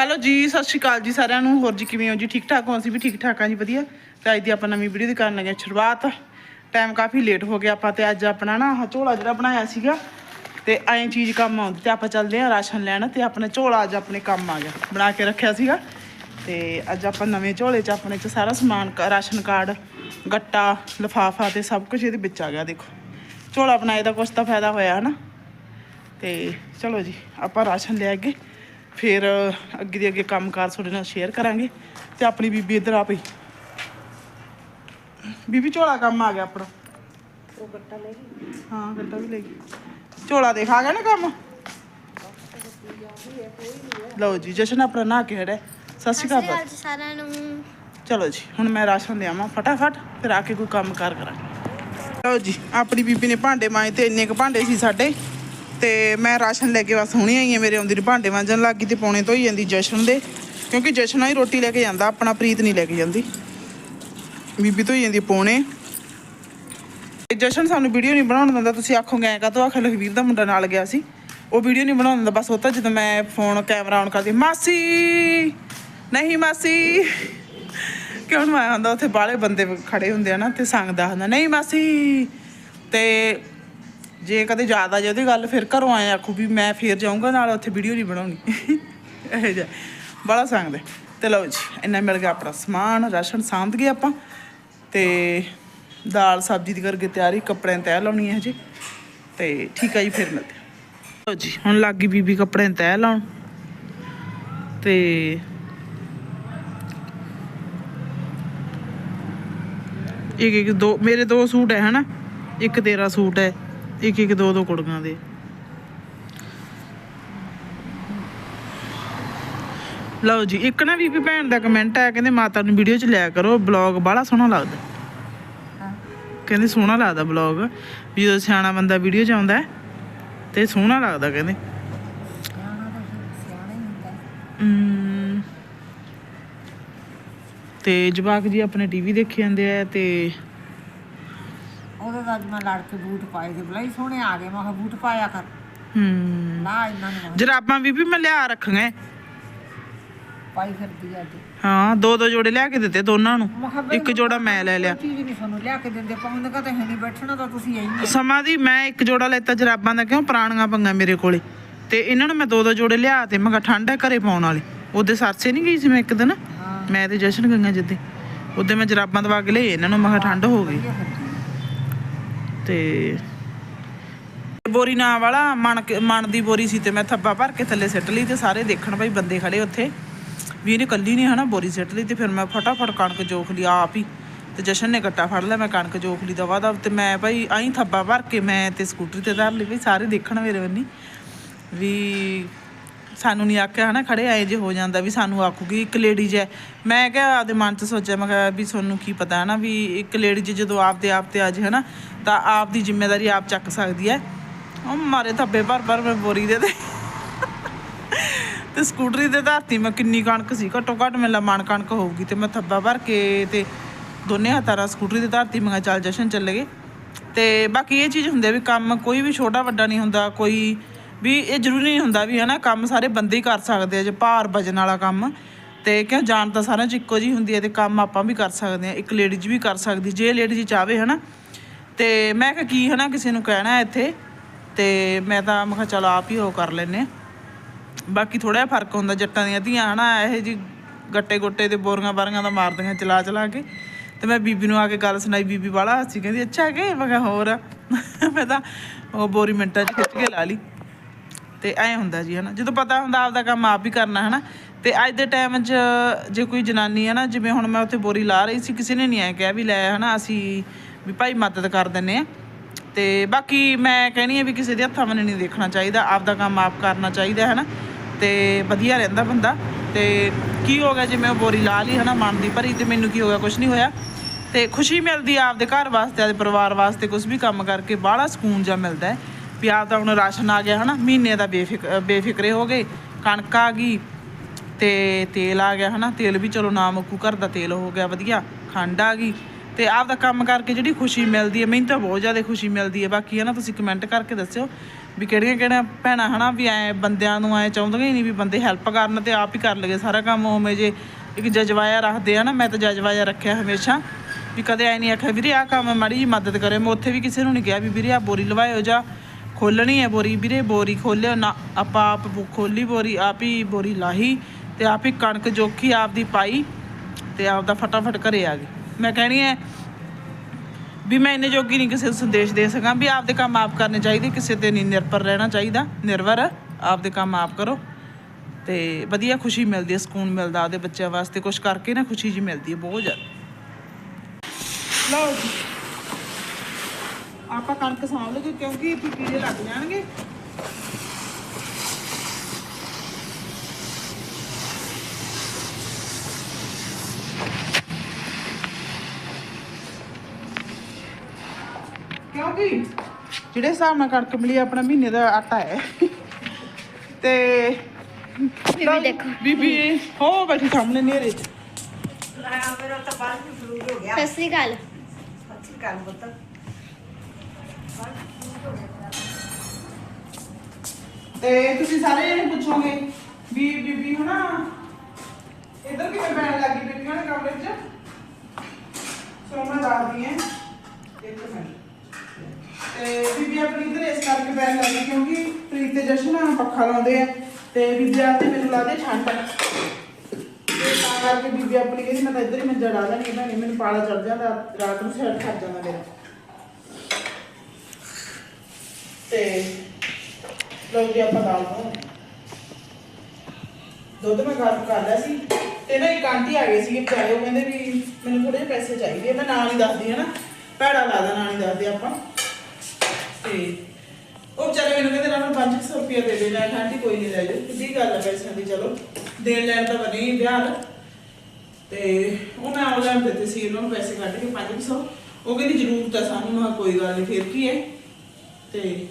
Hello ਜੀ, ਸਤਿ ਸ਼੍ਰੀ ਅਕਾਲ ਜੀ ਸਾਰਿਆਂ ਨੂੰ। ਹੋਰ ਜੀ ਕਿਵੇਂ ਹੋ ਜੀ? ਠੀਕ ਠਾਕ ਹੋ? ਅਸੀਂ ਵੀ ਠੀਕ ਠਾਕ ਹਾਂ ਜੀ, ਵਧੀਆ। ਤੇ ਅੱਜ ਦੀ ਆਪਾਂ ਨਵੀਂ ਵੀਡੀਓ ਦੀ ਕਰਨ ਲੱਗੇ ਹਾਂ ਸ਼ੁਰੂਆਤ। ਟਾਈਮ ਕਾਫੀ ਲੇਟ ਹੋ ਗਿਆ ਆਪਾਂ ਤੇ ਅੱਜ ਆਪਣਾ ਨਾ ਆਹ ਝੋਲਾ ਜਿਹੜਾ ਬਣਾਇਆ ਸੀਗਾ। ਤੇ ਐਂ ਚੀਜ਼ ਕੰਮ ਆਉਂਦੀ ਤੇ ਆਪਾਂ ਚੱਲਦੇ ਹਾਂ ਰਾਸ਼ਨ ਲੈਣ ਤੇ ਆਪਣਾ ਝੋਲਾ ਅੱਜ ਆਪਣੇ ਕੰਮ ਆ ਗਿਆ, ਬਣਾ ਕੇ ਰੱਖਿਆ ਸੀਗਾ। ਤੇ ਅੱਜ ਆਪਾਂ ਨਵੇਂ ਝੋਲੇ 'ਚ ਆਪਣੇ 'ਚ ਸਾਰਾ ਸਮਾਨ, ਕ- ਰਾਸ਼ਨ ਕਾਰਡ, ਗੱਟਾ, ਲਫਾਫਾ ਤੇ ਸਭ ਕੁਝ ਇਹਦੇ ਵਿੱਚ ਆ ਗਿਆ, ਦੇਖੋ। ਝੋਲਾ ਬਣਾਏ ਦਾ ਕੁਛ ਤਾਂ ਫਾਇਦਾ ਹੋਇਆ ਹਨਾ। ਤੇ ਚਲੋ ਜੀ, ਆਪਾਂ ਰਾਸ਼ਨ ਲੈ ਅੱਗੇ ਫਿਰ ਅੱਗੇ ਦੇ ਅੱਗੇ ਕੰਮਕਾਰ ਤੁਹਾਡੇ ਨਾਲ ਸ਼ੇਅਰ ਕਰਾਂਗੇ ਤੇ ਆਪਣੀ ਬੀਬੀ ਇੱਧਰ ਆ ਪਈ। ਬੀਬੀ ਝੋਲਾ ਕੰਮ ਆ ਗਿਆ ਆਪਣਾ। ਉਹ ਗੱਟਾ ਲੈ ਗਈ। ਹਾਂ ਗੱਟਾ ਵੀ ਲੈ ਗਈ। ਝੋਲਾ ਦੇਖ ਆ ਗਿਆ ਨਾ ਕੰਮ? ਲਓ ਜੀ ਜਸ਼ਨ ਆਪਣਾ ਨਹਾ ਕੇ ਹੜਿਆ ਸਤਿ ਸ਼੍ਰੀ ਅਕਾਲ ਸਾਰਿਆਂ ਨੂੰ। ਚਲੋ ਜੀ ਹੁਣ ਮੈਂ ਰਾਸ਼ਨ ਲਿਆਵਾਂ ਫਟਾਫਟ ਫਿਰ ਆ ਕੇ ਕੋਈ ਕੰਮ ਕਾਰ ਕਰਾਂ ਲਓ ਜੀ ਆਪਣੀ ਬੀਬੀ ਨੇ ਭਾਂਡੇ ਮਾਂਜੇ ਤੇ ਇੰਨੇ ਕੁ ਭਾਂਡੇ ਸੀ ਸਾਡੇ। ਤੇ ਮੈਂ ਰਾਸ਼ਨ ਲੈ ਕੇ ਬਸ ਹੁਣੇ ਆਈ ਹਾਂ, ਮੇਰੇ ਆਉਂਦੀ ਨੂੰ ਭਾਂਡੇ ਮਾਂਜਣ ਲੱਗ ਗਈ ਤੇ ਪੌਣੇ ਧੋਈ ਜਾਂਦੀ ਜਸ਼ਨ ਦੇ, ਕਿਉਂਕਿ ਜਸ਼ਨ ਹੀ ਰੋਟੀ ਲੈ ਕੇ ਜਾਂਦਾ, ਆਪਣਾ ਪ੍ਰੀਤ ਨਹੀਂ ਲੈ ਕੇ ਜਾਂਦੀ। ਬੀਬੀ ਧੋਈ ਜਾਂਦੀ ਪੌਣੇ। ਜਸ਼ਨ ਸਾਨੂੰ ਵੀਡੀਓ ਨਹੀਂ ਬਣਾਉਣ ਦਿੰਦਾ, ਤੁਸੀਂ ਆਖੋਗੇ ਐਂ ਕਾਹਤੋਂ ਆਖ ਲਖਵੀਰ ਦਾ ਮੁੰਡਾ ਨਾਲ ਗਿਆ ਸੀ। ਉਹ ਵੀਡੀਓ ਨਹੀਂ ਬਣਾਉਣ ਦਿੰਦਾ, ਬਸ ਉਹ ਤਾਂ ਜਦੋਂ ਮੈਂ ਫੋਨ ਕੈਮਰਾ ਆਨ ਕਰਦੀ, ਮਾਸੀ! ਨਹੀਂ ਮਾਸੀ! ਕਿਉਂ ਮੈਂ ਆਂਦਾ ਉੱਥੇ ਬਾਹਲੇ ਬੰਦੇ ਖੜੇ ਹੁੰਦੇ ਆ ਨਾ, ਤੇ ਸੰਗਦਾ ਹੁੰਦਾ ਨਹੀਂ ਮਾਸੀ! ਤੇ ਜੇ ਕਦੇ ਜ਼ਿਆਦਾ ਜੇ ਉਹਦੀ ਗੱਲ ਫਿਰ ਘਰੋਂ ਆਏ ਆਖੂ ਵੀ ਮੈਂ ਫੇਰ ਜਾਊਂਗਾ, ਨਾਲ ਉੱਥੇ ਵੀਡੀਓ ਨਹੀਂ ਬਣਾਉਣੀ। ਇਹ ਜਿਹਾ। ਬੜਾ ਸੰਗਦੇ ਤੇ ਲਓ ਜੀ, ਇੰਨਾ ਮਿਲ ਗਿਆ ਆਪਣਾ ਸਮਾਨ, ਰਾਸ਼ਨ ਸਾਂਭ ਗਏ ਆਪਾਂ। ਤੇ ਦਾਲ ਸਬਜ਼ੀ ਦੀ ਕਰਕੇ ਤਿਆਰੀ, ਕੱਪੜਿਆਂ ਤੈਅ ਲਾਉਣੀ ਹੈ ਜੀ ਤੇ ਠੀਕ ਆ ਜੀ, ਫਿਰ ਮਿਲਦੇ ਲਓ ਜੀ, ਹੁਣ ਲੱਗ ਗਈ ਬੀਬੀ ਕੱਪੜਿਆਂ ਤੈਅ ਲਾਉਣ। ਤੇ ਇੱਕ ਇੱਕ ਦੋ, ਮੇਰੇ ਦੋ ਸੂਟ ਹੈ, ਹਨਾ? ਇੱਕ ਤੇਰਾ ਸੂਟ ਹੈ। ਇੱਕ ਇੱਕ ਦੋ ਦੋ ਕੁੜੀਆਂ ਦੇ। ਲਓ ਜੀ ਇੱਕ ਨਾ ਬੀਬੀ ਭੈਣ ਦਾ ਕਮੈਂਟ ਆਇਆ ਕਹਿੰਦੇ ਮਾਤਾ ਨੂੰ ਵੀਡੀਓ ਚ ਲਿਆ ਕਰੋ ਬਲੌਗ ਬਾਹਲਾ ਸੋਹਣਾ ਲੱਗਦਾ। ਕਹਿੰਦੇ ਸੋਹਣਾ ਲੱਗਦਾ ਬਲੌਗ ਵੀ ਜਦੋਂ ਸਿਆਣਾ ਬੰਦਾ ਵੀਡੀਓ ਚ ਆਉਂਦਾ ਤੇ ਸੋਹਣਾ ਲੱਗਦਾ ਕਹਿੰਦੇ। ਤੇ ਜਵਾਕ ਜੀ ਆਪਣੇ ਟੀਵੀ ਦੇਖੀ ਜਾਂਦੇ ਆ ਤੇ ਉਹਦੇ ਤਾਂ ਅੱਜ ਮੈਂ ਲੜ ਕੇ ਬੂਟ ਪਾਏ ਦੇ ਬਲਾਈ ਸੋਹਣੇ ਆ ਗਏ। ਮੈਂ ਕਿਹਾ ਬੂਟ ਪਾਇਆ ਕਰ। ਹਮ ਨਾ ਇਹਨਾਂ ਨੂੰ ਜਰਾਬਾਂ ਵੀ ਵੀ ਮੈਂ ਲਿਆ ਰੱਖੀਆਂ। ਪਾਈ ਫਿਰਦੀ ਅੱਜ। ਹਾਂ ਦੋ ਦੋ ਜੋੜੇ ਲਿਆ ਕੇ ਦਿੱਤੇ ਦੋਨਾਂ ਨੂੰ। ਮੈਂ ਕਿਹਾ ਬਈ ਇੱਕ ਜੋੜਾ ਮੈਂ ਲੈ ਲਿਆ। ਕੋਈ ਚੀਜ਼ ਨਹੀਂ ਸਾਨੂੰ ਲਿਆ ਕੇ ਦਿੰਦੇ। ਪਾਉਂਦੇ ਕਾ ਤਾਂ ਹੈ ਨਹੀਂ ਬੈਠਣਾ ਤਾਂ ਤੁਸੀਂ ਐਂ ਹੀ ਸਮਾਂ ਦੀ ਮੈਂ ਇੱਕ ਜੋੜਾ ਲੈਤਾ ਜਰਾਬਾਂ ਦਾ। ਕਿਉਂ? ਪੁਰਾਣੀਆਂ ਪੰਗਾਂ ਮੇਰੇ ਕੋਲੇ। ਤੇ ਇਹਨਾਂ ਨੂੰ ਮੈਂ ਦੋ ਦੋ ਜੋੜੇ ਲਿਆ ਤੇ ਮੈਂ ਕਿਹਾ ਠੰਡ ਹੈ ਘਰੇ ਪਾਉਣ ਵਾਲੀ। ਉਹਦੇ ਸਰਸੇ ਨਹੀਂ ਗਈ ਸੀ ਮੈਂ ਇੱਕ ਦਿਨ। ਹਾਂ। ਮੈਂ ਤੇ ਜਸ਼ਨ ਗਈਆਂ ਜਿੱਦੇ। ਉਹਦੇ ਮੈਂ ਜਰਾਬਾਂ ਦਵਾ ਕੇ ਲਈ ਇਹਨਾਂ ਨੂੰ ਮੈਂ ਕਿਹਾ ਠੰਡ ਹੋ ਗਈ। ਤੇ ਬੋਰੀ ਨਾ ਵਾਲਾ ਮਣ ਮਣ ਦੀ ਬੋਰੀ ਸੀ ਤੇ ਮੈਂ ਥੱਬਾ ਭਰ ਕੇ ਥੱਲੇ ਸਿੱਟ ਲਈ ਤੇ ਸਾਰੇ ਦੇਖਣ ਭਾਈ ਬੰਦੇ ਖੜੇ ਉੱਥੇ। ਵੀ ਇਹਨੇ ਕੱਲੀ ਨਹੀਂ ਹਨਾ ਬੋਰੀ ਸਿੱਟ ਲਈ ਤੇ ਫਿਰ ਮੈਂ ਫਟਾਫਟ ਕਣਕ ਜੋਖ ਲਈ ਆਪ ਹੀ ਤੇ ਜਸ਼ਨ ਨੇ ਗੱਟਾ ਫੜ ਲਿਆ ਮੈਂ ਕਣਕ ਜੋਖ ਲਈ ਦਵਾ ਦਾ ਤੇ ਮੈਂ ਭਾਈ ਆਈ ਥੱਬਾ ਭਰ ਕੇ ਮੈਂ ਤੇ ਸਕੂਟਰੀ ਤੇ ਧਰ ਲਈ ਵੀ ਸਾਰੇ ਦੇਖਣ ਮੇਰੇ ਬੰਨੀ ਵੀ ਸਾਨੂੰ ਨਹੀਂ ਆਖਿਆ ਹਨਾ, ਖੜੇ ਆਏ ਜੇ ਹੋ ਜਾਂਦਾ ਵੀ ਸਾਨੂੰ ਆਖੂਗੀ, ਇੱਕ ਲੇਡੀਜ ਹੈ ਮੈਂ ਕਿਹਾ ਆਪਦੇ ਮਨ 'ਚ ਸੋਚਿਆ, ਮੈਂ ਕਿਹਾ ਵੀ ਤੁਹਾਨੂੰ ਕੀ ਪਤਾ ਹਨਾ, ਵੀ ਇੱਕ ਲੇਡੀ ਜੇ ਜਦੋਂ ਆਪਦੇ ਆਪ ਤੇ ਆ ਜੇ ਹਨਾ, ਤਾਂ ਆਪ ਦੀ ਜ਼ਿੰਮੇਵਾਰੀ ਆਪ ਚੱਕ ਸਕਦੀ ਹੈ। ਉਹ ਮਾਰੇ ਥੱਬੇ ਭਰ ਭਰ, ਮੈਂ ਬੋਰੀ ਦੇ ਤੇ। ਤੇ ਸਕੂਟਰੀ ਦੇ ਧਰਤੀ, ਮੈਂ ਕਿੰਨੀ ਕਣਕ ਸੀ, ਘੱਟੋ ਘੱਟ ਮੇਲਾ ਮਣ ਕਣਕ ਹੋਊਗੀ ਤੇ ਮੈਂ ਥੱਬਾ ਭਰ ਕੇ ਤੇ ਦੋਨੇ ਹੱਥਾਂ ਨਾਲ ਸਕੂਟਰੀ ਤੇ ਧਰਤੀ, ਮੈਂ ਕਿਹਾ ਚੱਲ ਜਸ਼ਨ ਚੱਲੇ ਗਏ। ਤੇ ਬਾਕੀ ਇਹ ਚੀਜ਼ ਹੁੰਦੀ ਵੀ ਕੰਮ ਕੋਈ ਵੀ ਛੋਟਾ ਵੱਡਾ ਨਹੀਂ ਹੁੰਦਾ, ਕੋਈ ਵੀ ਇਹ ਜ਼ਰੂਰੀ ਨਹੀਂ ਹੁੰਦਾ ਵੀ ਹਨਾ ਕੰਮ ਸਾਰੇ ਬੰਦੇ ਹੀ ਕਰ ਸਕਦੇ ਆ, ਜੇ ਭਾਰ ਵਜਨ ਵਾਲਾ ਕੰਮ। ਤੇ ਕਿਉਂ ਜਾਣ ਤਾਂ ਸਾਰਿਆਂ 'ਚ ਇੱਕੋ ਜੀ ਹੁੰਦੀ ਹੈ ਤੇ ਕੰਮ ਆਪਾਂ ਵੀ ਕਰ ਸਕਦੇ ਆ, ਇੱਕ ਲੇਡੀਜ਼ ਵੀ ਕਰ ਸਕਦੀ, ਜੇ ਲੇਡੀਜ਼ ਚਾਹਵੇ ਹਨਾ। ਤੇ ਮੈਂ ਕਿਹਾ ਕੀ ਹਨਾ ਕਿਸੇ ਨੂੰ ਕਹਿਣਾ ਇੱਥੇ, ਤੇ ਮੈਂ ਤਾਂ ਮੈਂ ਕਿਹਾ ਚਲ ਆਪ ਹੀ ਉਹ ਕਰ ਲੈਨੇ ਆ। ਬਾਕੀ ਥੋੜਾ ਜਿਹਾ ਫ਼ਰਕ ਹੁੰਦਾ ਜੱਟਾਂ ਦੀਆਂ ਧੀਆਂ ਹਨਾ, ਇਹ ਜੀ ਗੱਟੇ ਗੋਟੇ ਤੇ ਬੋਰੀਆਂ ਬਾਰੀਆਂ ਦਾ ਮਾਰਦੀਆਂ ਚਲਾ ਚਲਾ ਕੇ। ਤੇ ਮੈਂ ਬੀਬੀ ਨੂੰ ਆ ਕੇ ਗੱਲ ਸੁਣਾਈ, ਬੀਬੀ ਵਾਲਾ ਹੱਸੀ, ਕਹਿੰਦੀ, ਅੱਛਾ ਕਿ? ਮੈਂ ਕਿਹਾ, ਹੋਰ। ਆ। ਮੈਂ ਤਾਂ ਉਹ ਬੋਰੀ ਮਿੰਟਾਂ 'ਚ ਖਿੱਚ ਕੇ ਲਾ ਲਈ। ਤੇ ਐ ਹੁੰਦਾ ਜੀ, ਹਨਾ। ਜਦੋਂ ਪਤਾ ਹੁੰਦਾ ਆਪਦਾ ਕੰਮ ਆਪ ਹੀ ਕਰਨਾ, ਹਨਾ। ਤੇ ਅੱਜ ਦੇ ਟਾਈਮ 'ਚ ਜੇ ਕੋਈ ਜਨਾਨੀ ਹੈ ਨਾ, ਜਿਵੇਂ ਹੁਣ ਮੈਂ ਉੱਥੇ ਬੋਰੀ ਲਾ ਰਹੀ ਸੀ, ਕਿਸੇ ਨੇ ਨਹੀਂ ਐ ਕਿਹਾ ਵੀ ਲੈ, ਹਨਾ, ਅਸੀਂ ਵੀ ਭਾਈ ਮਦਦ ਕਰ ਦਿੰਨੇ ਆ। ਤੇ ਬਾਕੀ ਮੈਂ ਕਹਿਣੀ ਆ ਵੀ ਕਿਸੇ ਦੇ ਹੱਥਾਂ ਵੱਲ ਨਹੀਂ ਦੇਖਣਾ ਚਾਹੀਦਾ, ਆਪਦਾ ਕੰਮ ਆਪ ਕਰਨਾ ਚਾਹੀਦਾ ਹੈ ਨਾ ਤੇ ਵਧੀਆ ਰਹਿੰਦਾ ਬੰਦਾ। ਤੇ ਕੀ ਹੋ ਗਿਆ ਜੇ ਮੈਂ ਉਹ ਬੋਰੀ ਲਾ ਲਈ, ਹਨਾ, ਮਨ ਦੀ ਭਰੀ, ਤੇ ਮੈਨੂੰ ਕੀ ਹੋ ਗਿਆ ਕੁਝ ਨਹੀਂ ਹੋਇਆ। ਤੇ ਖੁਸ਼ੀ ਮਿਲਦੀ ਆਪਦੇ ਘਰ ਵਾਸਤੇ, ਆਪਦੇ ਪਰਿਵਾਰ ਵਾਸਤੇ ਕੁਝ ਵੀ ਕੰਮ ਕਰਕੇ, ਬਾਹਲਾ ਸਕੂਨ ਜਿਹਾ ਮਿਲਦਾ ਹੈ। ਵੀ ਆਪ ਦਾ ਹੁਣ ਰਾਸ਼ਨ ਆ ਗਿਆ ਹਨਾ, ਮਹੀਨੇ ਦਾ ਬੇਫਿਕ, ਬੇਫਿਕਰੇ ਹੋ ਗਏ, ਕਣਕ ਆ ਗਈ ਤੇ ਤੇਲ ਆ ਗਿਆ ਹਨਾ, ਤੇਲ ਵੀ ਚਲੋ ਨਾ ਮੁੱਕੂ, ਘਰ ਦਾ ਤੇਲ ਹੋ ਗਿਆ, ਵਧੀਆ, ਖੰਡ ਆ ਗਈ ਤੇ ਆਪਦਾ ਕੰਮ ਕਰਕੇ ਜਿਹੜੀ ਖੁਸ਼ੀ ਮਿਲਦੀ ਹੈ, ਮੈਨੂੰ ਤਾਂ ਬਹੁਤ ਜ਼ਿਆਦਾ ਖੁਸ਼ੀ ਮਿਲਦੀ ਹੈ, ਬਾਕੀ ਹੈ ਨਾ ਤੁਸੀਂ ਕਮੈਂਟ ਕਰਕੇ ਦੱਸਿਓ ਵੀ ਕਿਹੜੀਆਂ ਕਿਹੜੀਆਂ ਭੈਣਾਂ ਹਨਾ ਵੀ ਐ ਬੰਦਿਆਂ ਨੂੰ ਐ ਚਾਹੁੰਦੀਆਂ ਹੀ ਨਹੀਂ ਵੀ ਬੰਦੇ ਹੈਲਪ ਕਰਨ ਤੇ ਆਪ ਹੀ ਕਰ ਲਗੇ ਸਾਰਾ ਕੰਮ ਉਵੇਂ ਜੇ ਇੱਕ ਜਜ਼ਵਾਇਆ ਰੱਖਦੇ ਆ ਨਾ, ਮੈਂ ਤਾਂ ਜਜ਼ਵਾਇਆ ਰੱਖਿਆ ਹਮੇਸ਼ਾ, ਵੀ ਕਦੇ ਐ ਨਹੀਂ ਆਖਿਆ, ਵੀਰੇ ਆਹ ਕੰਮ ਮਾੜੀ ਜੀ ਮਦਦ ਕਰੇ, ਮੈਂ ਉੱਥੇ ਵੀ ਕਿਸੇ ਨੂੰ ਨਹੀਂ ਕਿਹਾ ਵੀ ਵੀਰੇ ਆ ਬੋਰੀ ਲਵਾਇਓ ਜਾਂ ਖੋਲਣੀ ਹੈ ਬੋਰੀ। ਵੀਰੇ ਬੋਰੀ ਖੋਲਿਓ, ਨਾ ਆਪਾਂ ਆਪ ਖੋਲੀ ਬੋਰੀ, ਆਪ ਹੀ ਬੋਰੀ ਲਾਹੀ ਤੇ ਆਪ ਹੀ ਕਣਕ ਜੋਖੀ ਆਪ ਦੀ ਪਾਈ ਤੇ ਆਪ ਦਾ ਫਟਾਫਟ ਘਰੇ ਆ ਗਈ। ਮੈਂ ਕਹਿਣੀ ਹੈ ਵੀ ਮੈਂ ਇੰਨੇ ਜੋਗੀ ਨਹੀਂ ਕਿਸੇ ਨੂੰ ਸੰਦੇਸ਼ ਦੇ ਸਕਾਂ ਵੀ ਆਪਦੇ ਕੰਮ ਆਪ ਕਰਨੇ ਚਾਹੀਦੇ, ਕਿਸੇ ਤੇ ਨਹੀਂ ਨਿਰਭਰ ਰਹਿਣਾ ਚਾਹੀਦਾ, ਨਿਰਭਰ। ਆਪਦੇ ਕੰਮ ਆਪ ਕਰੋ ਤੇ ਵਧੀਆ ਖੁਸ਼ੀ ਮਿਲਦੀ ਹੈ, ਸਕੂਨ ਮਿਲਦਾ ਆਪਦੇ ਬੱਚਿਆਂ ਵਾਸਤੇ ਕੁਝ ਕਰਕੇ ਨਾ ਖੁਸ਼ੀ ਜੀ ਮਿਲਦੀ ਹੈ, ਬਹੁਤ ਜ਼ਿਆਦਾ। ਲਓ ਆਪਾਂ ਕਣਕ ਸਾਂਭ ਲਈਏ ਕਿਉਂਕਿ ਇੱਥੇ ਕੀੜੇ ਲੱਗ ਜਾਣਗੇ। ਕਿਉਂਕਿ ਜਿਹੜੇ ਹਿਸਾਬ ਨਾਲ ਕਣਕ ਮਿਲੀ ਆਪਣਾ ਮਹੀਨੇ ਦਾ ਆਟਾ ਹੈ। ਤੇ ਬੀਬੀ ਦੇਖੋ। ਬੀਬੀ ਹੋ ਬੈਠੀ ਸਾਹਮਣੇ ਨੇਰੇ ਚ। ਮੇਰਾ ਤਾਂ ਬਾਹਰ ਸ਼ੁਰੂ ਹੋ ਗਿਆ। ਸਤਿ ਸ੍ਰੀ ਅਕਾਲ। ਗੱਲ ਪੁੱਤ। ਤੇ ਤੁਸੀਂ ਸਾਰੇ ਜਣੇ ਪੁੱਛੋਗੇ ਵੀ ਬੀਬੀ ਹਨਾ, ਇਧਰ ਕਿਵੇਂ ਪੈਣ ਲੱਗੀ ਬੇਟੀਆਂ ਦੇ ਕਮਰੇ 'ਚ? ਸੋ ਮੈਂ ਦੱਸਦੀ ਹਾਂ। ਇੱਕ ਮਿੰਟ। ਤੇ ਬੀਬੀ ਆਪਣੀ ਇਧਰ ਇਸ ਕਰਕੇ ਪੈਣ ਲੱਗੀ ਕਿਉਂਕਿ ਪ੍ਰੀਤ ਤੇ ਜਸ਼ਨ ਪੱਖਾ ਲਾਉਂਦੇ ਆ ਤੇ ਬੀਬੀ ਆਦੇ ਮੈਨੂੰ ਲਾਦੇ ਠੰਡ ਤੇ ਤਾਂ ਕਰਕੇ ਬੀਬੀ ਆਪਣੀ ਕਹਿੰਦੀ, ਮੈਂ ਤਾਂ ਇੱਧਰ ਹੀ ਮੰਜਾ ਡਾ ਲੈਣੀ ਭੈਣੇ, ਮੈਨੂੰ ਪਾਲਾ ਚੜ ਜਾਂਦਾ, ਰਾਤ ਨੂੰ ਸਿਰ ਖੜ ਜਾਂਦਾ ਮੇਰਾ। ਤੇ ਲਓ ਜੀ ਆਪਾਂ ਦਾਲ ਬਣਾਉਂਦੇ ਦੁੱਧ ਮੈਂ ਗਰਮ ਕਰ ਲਿਆ ਸੀ ਤੇ ਨਾ ਇੱਕ ਆਂਟੀ ਆ ਗਈ ਸੀ ਵਿਚਾਰੇ, ਉਹ ਕਹਿੰਦੇ ਵੀ ਮੈਨੂੰ ਥੋੜੇ ਜਿਹੇ ਪੈਸੇ ਚਾਹੀਦੇ ਮੈਂ ਨਾਂ ਨਹੀਂ ਦੱਸਦੀ ਹੈ ਨਾ, ਭੈੜਾ ਲਾਦਾ ਨਾਂ ਨਹੀਂ ਦੱਸਦੇ ਆਪਾਂ। ਤੇ ਉਹ ਵਿਚਾਰੇ ਮੈਨੂੰ ਕਹਿੰਦੇ ਨਾ 500 ਰੁਪਏ ਦੇ ਦੇ ਮੈਂ ਆਂਟੀ ਕੋਈ ਨਹੀਂ ਲੈ ਜਾਓ ਕਿੱਡੀ ਗੱਲ ਹੈ ਪੈਸਿਆਂ ਦੀ, ਚਲੋ, ਦੇਣ ਲੈਣ ਤਾਂ ਬਣੀ ਵਿਆਹ ਤੇ ਉਹ ਮੈਂ ਆਨਲਾਈਨ ਦਿੱਤੇ ਸੀ, ਉਹਨਾਂ ਨੂੰ ਪੈਸੇ ਕੱਢ ਕੇ 500 ਉਹ ਕਹਿੰਦੀ, ਜ਼ਰੂਰਤ ਹੈ ਸਾਨੂੰ। ਮੈਂ ਕੋਈ ਗੱਲ ਨਹੀਂ ਫਿਰ ਕੀ ਹੈ? ਤੇ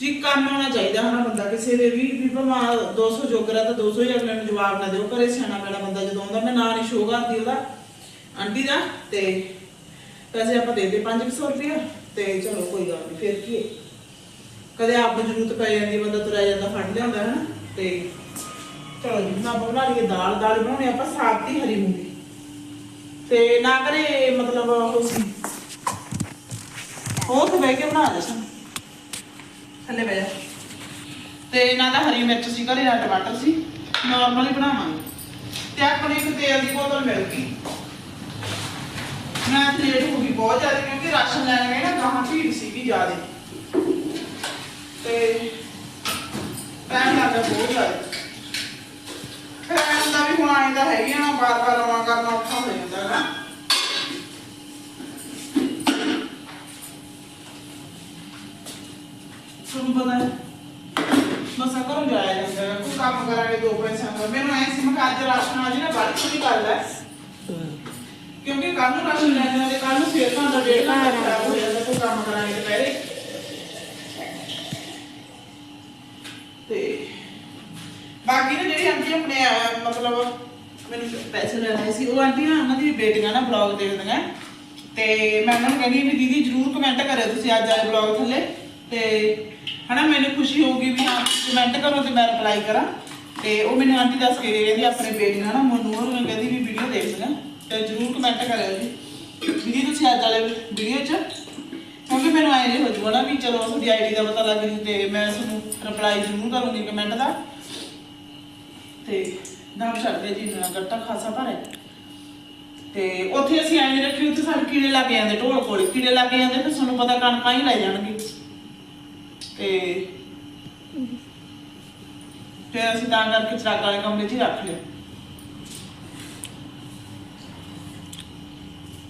ਜੀ, ਕੰਮ ਆਉਣਾ ਚਾਹੀਦਾ ਹਨਾ ਬੰਦਾ, ਕਿਸੇ ਦੇ ਵੀ ਵੀ ਭਾਵੇਂ 200 ਜੋਗਰਾ ਤਾਂ 200 ਹੀ ਅਗਲੇ ਨੂੰ ਜਵਾਬ ਨਾ ਦਿਓ, ਘਰੇ ਸਿਆਣਾ ਪੈਣਾ ਬੰਦਾ ਜਦੋਂ ਆਉਂਦਾ, ਮੈਂ ਨਾਂ ਨਹੀਂ ਸ਼ੋਅ ਕਰਦੀ ਉਹਦਾ, ਆਂਟੀ ਦਾ, ਤੇ ਪੈਸੇ ਆਪਾਂ ਦੇ ਦੇ 500 ਰੁਪਏ ਤੇ ਚਲੋ ਕੋਈ ਗੱਲ ਨਹੀਂ ਫਿਰ ਕੀ ਹੈ। ਕਦੇ ਆਪ ਨੂੰ ਜ਼ਰੂਰਤ ਪੈ ਜਾਂਦੀ ਬੰਦਾ ਤੁਰਿਆ ਜਾਂਦਾ, ਫੜ ਲਿਆਉਂਦਾ ਹੈ ਤੇ ਚਲੋ ਜੀ, ਨਾ ਬਣਾ ਲਈਏ, ਦਾਲ ਦਾਲ ਬਣਾਉਣੀ, ਆਪਾਂ ਸਾਗ ਦੀ ਹਰੀ ਮੂੰਗੀ। ਤੇ ਨਾ ਕਰੇ, ਮਤਲਬ, ਉਹ ਸੀ। ਉਹ ਤੇ ਬਹਿ ਕੇ ਬਣਾ ਦੇ ਸਾਨੂੰ। ਥੱਲੇ ਬਹਿ ਤੇ ਨਾ ਤਾਂ ਹਰੀ ਮਿਰਚ ਸੀ, ਘਰੇ ਨਾ ਟਮਾਟਰ ਸੀ ਨਾਰਮਲ ਹੀ ਬਣਾਵਾਂਗੇ। ਤੇ ਆਪਣੇ ਇੱਕ ਤੇਲ ਦੀ ਬੋਤਲ ਮਿਲ ਗਈ। ਮੈਂ ਲੇਟ ਹੋ ਗਈ ਬਹੁਤ ਜ਼ਿਆਦਾ, ਕਿਉਂਕਿ ਰਾਸ਼ਨ ਲੈਣ ਗਏ ਨਾ, ਗਾਹਾਂ ਭੀੜ ਸੀਗੀ ਜ਼ਿਆਦਾ। ਤੇ ਟਾਈਮ ਲੱਗਾ ਬਹੁਤ ਜ਼ਿਆਦਾ। ਫਿਰ ਐਂ ਵੀ ਹੁਣ ਆਏ ਤਾਂ ਆ ਨਾ ਬਾਰ ਬਾਰ ਆਉਣਾ ਕਰਨਾ ਔਖਾ ਹੋ ਜਾਂਦਾ ਹੈਗਾ ਤੁਹਾਨੂੰ ਪਤਾ ਹੈ? ਮਸਾਂ ਘਰੋਂ ਜਾਇਆ ਜਾਂਦਾ ਹੈ। ਕੋਈ ਕੰਮ ਕਰਾਂਗੇ ਦੋ ਪੈਸਿਆਂ ਦਾ ਮੈਨੂੰ ਐਂ ਸੀ ਮੈਂ ਕਿਹਾ ਅੱਜ ਰਾਸ਼ਨ ਆ ਜੀ ਨਾ ਬਾਅਦ ਚ ਵੀ ਗੱਲ ਹੈ ਕਿਉਂਕਿ ਕੱਲ ਨੂੰ ਰਾਸ਼ਨ ਲੈ ਜਾਣਾ ਤੇ ਕੱਲ ਨੂੰ ਫੇਰ ਤਾਂ ਦਾ ਡੇਢ ਘੰਟਾ ਖਰਾਬ ਹੋ ਜਾਂਦਾ ਕੋਈ ਕੰਮ ਕਰਾਂਗੇ ਦੁਪਹਿਰੇ। ਤੇ ਬਾਕੀ ਨਾ ਜਿਹੜੀ ਆਂਟੀ ਆਪਣੇ ਅਹ, ਮਤਲਬ ਮੈਨੂੰ ਪੈਸੇ ਲੈਣ ਆਏ ਸੀ ਉਹ ਆਂਟੀ ਨਾ ਉਹਨਾਂ ਦੀ ਬੇਟੀਆਂ ਨਾ ਬਲੌਗ ਦੇਖਦੀਆਂ। ਤੇ ਮੈਂ ਉਹਨਾਂ ਨੂੰ ਕਹਿੰਦੀ ਵੀ ਦੀਦੀ ਜਰੂਰ ਕਮੈਂਟ ਕਰਿਓ ਤੁਸੀਂ ਅੱਜ ਵਾਲੇ ਬਲੌਗ ਥੱਲੇ। ਤੇ ਹਨਾ ਮੈਨੂੰ ਖੁਸ਼ੀ ਹੋਊਗੀ ਵੀ ਹਾਂ ਕਮੈਂਟ ਕਰੋ ਤੇ ਮੈਂ ਰਿਪਲਾਈ ਕਰਾਂ। ਤੇ ਉਹ ਮੈਨੂੰ ਆਂਟੀ ਦੱਸ ਕੇ ਗਈ ਕਹਿੰਦੀ ਆਪਣੇ ਬੇਟੀਆਂ ਨਾ ਮਨੂੰ ਹੋਰ ਨੂੰ ਕਹਿੰਦੀ ਵੀ ਵੀਡੀਓ ਦੇਖਦੀਆਂ ਤੇ ਜਰੂਰ ਕਮੈਂਟ ਕਰਿਓ ਜੀ। ਦੀਦੀ, ਤੁਸੀਂ ਅੱਜ ਵਾਲੇ ਵੀਡੀਓ 'ਚ? ਕਿਉਂਕਿ ਮੈਨੂੰ ਆਏ ਨਹੀਂ ਹੋ ਜੂਗਾ ਨਾ ਵੀ ਚਲੋ ਤੁਹਾਡੀ ਆਈਡੀ ਦਾ ਪਤਾ ਲੱਗ ਜੂ ਤੇ ਮੈਂ ਤੁਹਾਨੂੰ ਰਿਪਲਾਈ ਜ਼ਰੂਰ ਕਰੂੰਗੀ ਕਮੈਂਟ ਦਾ। ਤੇ ਨਾਮ ਛੱਡਦੇ ਜੀ ਨਾ ਗੱਟਾ ਖਾਸਾ ਭਰੇ। ਤੇ ਉੱਥੇ ਅਸੀਂ ਐਂ ਰੱਖੀ ਉੱਥੇ ਸਾਡੇ ਕੀੜੇ ਲੱਗ ਜਾਂਦੇ, ਢੋਲ ਕੋਲੇ। ਕੀੜੇ ਲੱਗ ਜਾਂਦੇ, ਫਿਰ ਤੁਹਾਨੂੰ ਪਤਾ ਕਣਕਾਂ ਹੀ ਲੈ ਜਾਣਗੇ। ਤੇ ਫਿਰ ਅਸੀਂ ਤਾਂ ਕਰਕੇ ਚਰਾਗ ਵਾਲੇ ਕਮਰੇ 'ਚ ਹੀ ਰੱਖ ਲਿਆ।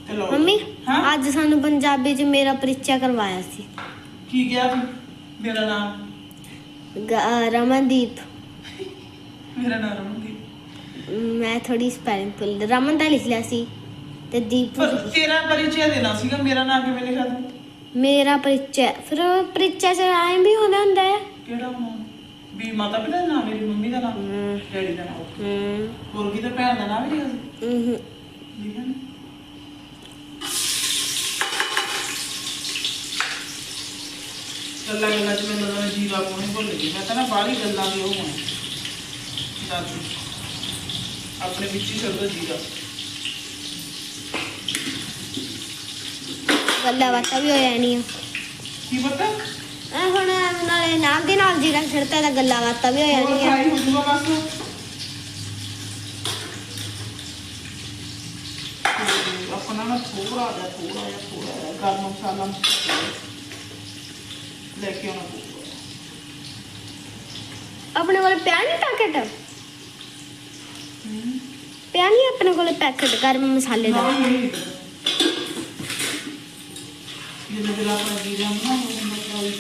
ਤੇ ਮੰਮੀ ਹਾਂ? ਅੱਜ ਸਾਨੂੰ ਪੰਜਾਬੀ ਚ ਮੇਰਾ ਪਰਿਚੈ ਕਰਵਾਇਆ ਸੀ। ਕੀ ਗਿਆ ਤੂੰ? ਮੇਰਾ ਨਾਮ? ਗ- ਰਮਨਦੀਪ। ਮੇਰਾ ਨਾਮ ਰਮਨਦੀਪ। ਮੈਂ ਥੋੜੀ ਸਪੈਲਿੰਗ ਭੁੱਲ ਰਮਨ ਦਾ ਲਿਖ ਲਿਆ ਸੀ ਤੇ ਦੀਪ ਪਰ ਤੇਰਾ ਪਰਿਚੈ ਦੇਣਾ ਸੀਗਾ ਮੇਰਾ ਨਾਮ ਕਿਵੇਂ ਲਿਖਿਆ ਤੂੰ? ਮੇਰਾ ਪਰਿਚੈ ਫਿਰ ਪਰਿਚੈ ਚ ਆਏ ਵੀ ਹੁੰਦਾ ਹੁੰਦਾ ਹੈ। ਕਿਹੜਾ ਨਾਮ ਵੀ ਮਾਤਾ ਪਿਤਾ ਦਾ ਨਾਮ ਮੰਮੀ ਦਾ ਨਾਮ ਡੈਡੀ ਦਾ ਨਾਮ। ਹੂੰ। ਹੋਰ ਕਿਤੇ ਭੈਣ ਦਾ ਨਾਮ ਵੀ ਨਹੀਂ ਹੁੰਦਾ ਹੂੰ ਠੀਕ ਹੈ ਨਾ? ਗੱਲਾਂ ਮੈਂ ਨਾ ਬਾਹਲੀ ਗੱਲਾਂ ਵੀ ਗੱਲਾਂ ਬਾਤਾਂ ਵੀ ਹੋ ਜਾਣੀਆਂ ਕੀ ਪਤਾ? ਆ ਹੁਣ ਨਾਲੇ ਨਾਲ ਦੇ ਨਾਲ ਜੀਰਾ ਛਿੜਤਾ ਤਾਂ ਗੱਲਾਂ ਬਾਤਾਂ ਵੀ ਹੋ ਹੋਰ ਜਾਣੀਆਂ ਫਰਾਈ ਹੋ ਜੂਗਾ ਬਸ। ਤੇ ਆਪਣਾ ਨਾ ਥੋੜਾ ਜਿਹਾ ਥੋੜਾ ਜਿਹਾ ਥੋੜਾ ਜਿਹਾ ਗਰਮ ਮਸਾਲਾ ਲੈ ਕੇ ਆਉਣਾ ਪਊਗਾ। ਆਪਣੇ ਕੋਲ ਪਿਆ ਨਹੀਂ ਪੈਕੇਟ ਪਿਆ ਨਹੀਂ ਆਪਣੇ ਕੋਲ ਪੈਕੇਟ ਗਰਮ ਮਸਾਲੇ ਦਾ? ਨਾ ਨਹੀਂ। ਇਹ ਜਿਹੜਾ ਆਪਣਾ ਜੀਰਾ ਨਾ ਉਹ ਮਤਲਬ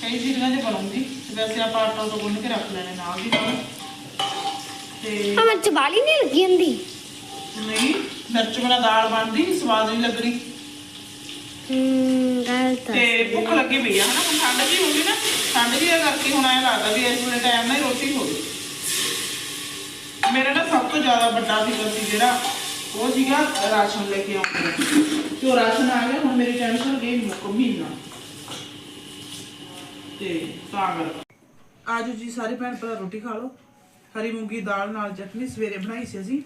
ਕਈ ਜੀਰਾਂ ਦੇ ਬਣੂਗੀ ਤੇ ਵੈਸੇ ਆਪਾਂ ਆਟਾ ਤੋਂ ਗੁੰਨ ਕੇ ਰੱਖ ਲੈਣੇ ਨਾਲ ਦੀ ਨਾਲ। ਤੇ ਆ ਮਿਰਚ ਬਾਲੀ ਨਹੀਂ ਲੱਗੀ ਹੁੰਦੀ। ਨਹੀਂ ਮਿਰਚ ਵਾਲਾ ਦਾਲ ਬਣਦੀ ਸਵਾਦ ਨਹੀਂ ਲੱਗਣੀ। ਹੂੰ ਗਲਤ ਤੇ ਭੁੱਖ ਲੱਗੀ ਪਈ ਆ ਹਨਾ ਹੁਣ ਠੰਡ ਜੀ ਹੋ ਗਈ ਨਾ ਠੰਡ ਜੀ ਕਰਕੇ ਹੁਣ ਐਂ ਲੱਗਦਾ ਵੀ ਇਸ ਵੇਲੇ ਟਾਈਮ ਨਾਲ ਹੀ ਰੋਟੀ ਹੋਵੇ ਮੇਰਾ ਨਾ ਸਭ ਤੋਂ ਜ਼ਿਆਦਾ ਵੱਡਾ ਫਿਕਰ ਸੀ ਜਿਹੜਾ, ਉਹ ਸੀਗਾ ਰਾਸ਼ਨ ਲੈ ਕੇ ਆਉਣਾ ਤੇ ਉਹ ਰਾਸ਼ਨ ਆ ਗਿਆ, ਹੁਣ ਮੇਰੀ ਟੈਨਸ਼ਨ ਗਈ ਮੁੱਕ ਮਹੀਨਾ। ਤੇ ਤਾਂ ਕਰ ਆਜੋ ਜੀ, ਸਾਰੇ ਭੈਣ ਭਰਾ ਰੋਟੀ ਖਾ ਲਓ। ਹਰੀ ਮੂੰਗੀ ਦਾਲ ਨਾਲ ਚਟਨੀ ਸਵੇਰੇ ਬਣਾਈ ਸੀ ਅਸੀਂ।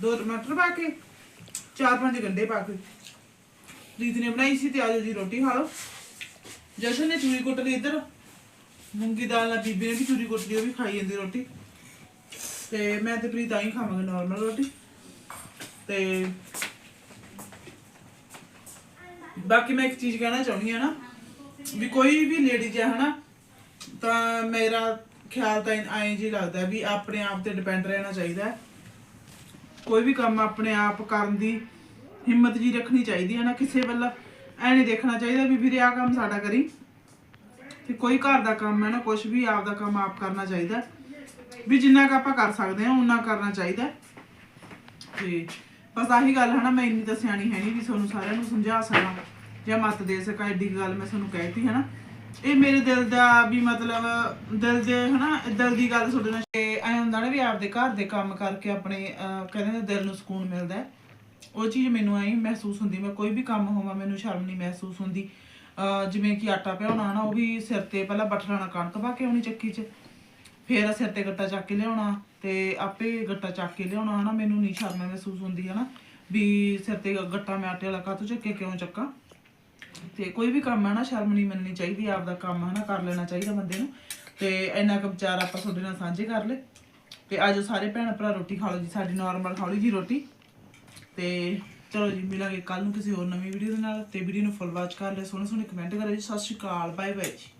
ਦੋ ਟਮਾਟਰ ਪਾ ਕੇ, ਚਾਰ ਪੰਜ ਗੰਡੇ ਪਾ ਕੇ। ਦੀਦੀ ਨੇ ਬਣਾਈ ਸੀ ਤੇ ਆਜੋ ਜੀ, ਰੋਟੀ ਖਾ ਲਓ। ਜਸ਼ਨ ਨੇ ਚੂਰੀ ਕੁੱਟ ਲਈ ਇੱਧਰ। ਮੂੰਗੀ ਦਾਲ ਨਾਲ ਬੀਬੀ ਨੇ ਵੀ ਚੂਰੀ ਕੁੱਟ ਲਈ, ਉਹ ਵੀ ਖਾਈ ਜਾਂਦੀ ਰੋਟੀ। ਤੇ ਮੈਂ ਤੇ ਪ੍ਰੀਤ ਆਈ ਖਾਵਾਂਗੇ ਨਾਰਮਲ ਰੋਟੀ। ਤੇ ਬਾਕੀ ਮੈਂ ਇੱਕ ਚੀਜ਼ ਕਹਿਣਾ ਚਾਹੁੰਦੀ ਹਾਂ ਨਾ, ਵੀ ਕੋਈ ਵੀ ਲੇਡੀਜ਼ ਹੈ ਹਨਾ, ਤਾਂ ਮੇਰਾ ਖਿਆਲ ਤਾਂ ਐਂ ਜੀ ਲੱਗਦਾ ਵੀ ਆਪਣੇ ਆਪ ਤੇ ਡਿਪੈਂਡ ਰਹਿਣਾ ਚਾਹੀਦਾ। ਕੋਈ ਵੀ ਕੰਮ ਆਪਣੇ ਆਪ ਕਰਨ ਦੀ ਹਿੰਮਤ ਜੀ ਰੱਖਣੀ ਚਾਹੀਦੀ ਹੈ ਨਾ ਕਿਸੇ ਵੱਲ, ਐ ਨਹੀਂ ਦੇਖਣਾ ਚਾਹੀਦਾ ਵੀ ਵੀਰੇ ਆ ਕੰਮ ਸਾਡਾ ਕਰੀ। ਤੇ ਕੋਈ ਘਰ ਦਾ ਕੰਮ ਹੈ ਨਾ ਕੁਝ ਵੀ ਆਪ ਦਾ ਕੰਮ ਆਪ ਕਰਨਾ ਚਾਹੀਦਾ। ਵੀ ਜਿੰਨਾ ਕੁ ਆਪਾਂ ਕਰ ਸਕਦੇ ਹਾਂ ਉਨਾ ਕਰਨਾ ਚਾਹੀਦਾ। ਤੇ ਬਸ ਆਹੀ ਗੱਲ ਹੈ ਨਾ ਮੈਂ ਇੰਨੀ ਤਾਂ ਸਿਆਣੀ ਹੈ ਨਹੀਂ ਵੀ ਤੁਹਾਨੂੰ ਸਾਰਿਆਂ ਨੂੰ ਸਮਝਾ ਸਕਾਂ ਜਾਂ ਮਤ ਦੇ ਸਕਾਂ ਐਡੀ ਗੱਲ ਮੈਂ ਤੁਹਾਨੂੰ ਕਹਿਤੀ ਹੈ ਨਾ। ਇਹ ਮੇਰੇ ਦਿਲ ਦਾ ਵੀ ਮਤਲਬ ਦਿਲ ਦੇ ਹਨਾ ਦਿਲ ਦੀ ਗੱਲ ਤੁਹਾਡੇ ਨਾਲ ਐ ਹੁੰਦਾ ਨਾ ਵੀ ਆਪਦੇ ਘਰ ਦੇ ਕੰਮ ਕਰਕੇ ਆਪਣੇ ਕਹਿੰਦੇ ਨੇ ਦਿਲ ਨੂੰ ਸਕੂਨ ਮਿਲਦਾ ਹੈ। ਉਹ ਚੀਜ਼ ਮੈਨੂੰ ਐਂ ਮਹਿਸੂਸ ਹੁੰਦੀ ਮੈਂ ਕੋਈ ਵੀ ਕੰਮ ਹੋਵਾਂ ਮੈਨੂੰ ਸ਼ਰਮ ਨਹੀਂ ਮਹਿਸੂਸ ਹੁੰਦੀ। ਅਹ, ਜਿਵੇਂ ਕਿ ਆਟਾ ਪਿਆਉਣਾ ਨਾ ਉਹ ਵੀ ਸਿਰ ਤੇ ਪਹਿਲਾਂ ਬੱਠਲਾਂ ਨਾਲ ਕਣਕ ਪਾ ਕੇ ਆਉਣੀ ਚੱਕੀ 'ਚ। ਫੇਰ ਸਿਰ ਤੇ ਗੱਟਾ ਚੱਕ ਕੇ ਲਿਆਉਣਾ ਤੇ ਆਪੇ ਗੱਟਾ ਚੱਕ ਕੇ ਲਿਆਉਣਾ, ਹਨਾ? ਮੈਨੂੰ ਨਹੀਂ ਸ਼ਰਮ ਮਹਿਸੂਸ ਹੁੰਦੀ, ਹਨਾ? ਵੀ ਸਿਰ ਤੇ ਗੱਟਾ ਮੈਂ ਆਟੇ ਵਾਲਾ ਕਾਹਤੋਂ ਚੱਕੇ ਕਿਉਂ ਚੱਕਾਂ? ਤੇ ਕੋਈ ਵੀ ਕੰਮ ਹੈ ਨਾ, ਸ਼ਰਮ ਨਹੀਂ ਮੰਨਣੀ ਚਾਹੀਦੀ, ਆਪਦਾ ਕੰਮ ਹੈ ਨਾ ਕਰ ਲੈਣਾ ਚਾਹੀਦਾ ਬੰਦੇ ਨੂੰ। ਤੇ ਇੰਨਾ ਕੁ ਵਿਚਾਰ ਆਪਾਂ ਤੁਹਾਡੇ ਨਾਲ ਸਾਂਝੇ ਕਰ ਲਏ। ਤੇ ਆਜੋ ਸਾਰੇ ਭੈਣ ਭਰਾ ਰੋਟੀ ਖਾ ਲਓ ਜੀ, ਸਾਡੀ ਨਾਰਮਲ ਖਾ ਲਓ ਜੀ ਰੋਟੀ। ਤੇ ਚਲੋ ਜੀ, ਮਿਲਾਂਗੇ ਕੱਲ ਨੂੰ ਕਿਸੇ ਹੋਰ ਨਵੀਂ ਵੀਡੀਓ ਦੇ ਨਾਲ ਤੇ ਵੀਡੀਓ ਨੂੰ ਫੁੱਲ ਵਾਚ ਕਰ ਲਿਓ ਸੋਹਣੇ ਸੋਹਣੇ ਕਮੈਂਟ ਕਰਿਓ ਜੀ। ਸਤਿ ਸ਼੍ਰੀ ਅਕਾਲ ਬਾਏ ਬਾਏ ਜੀ।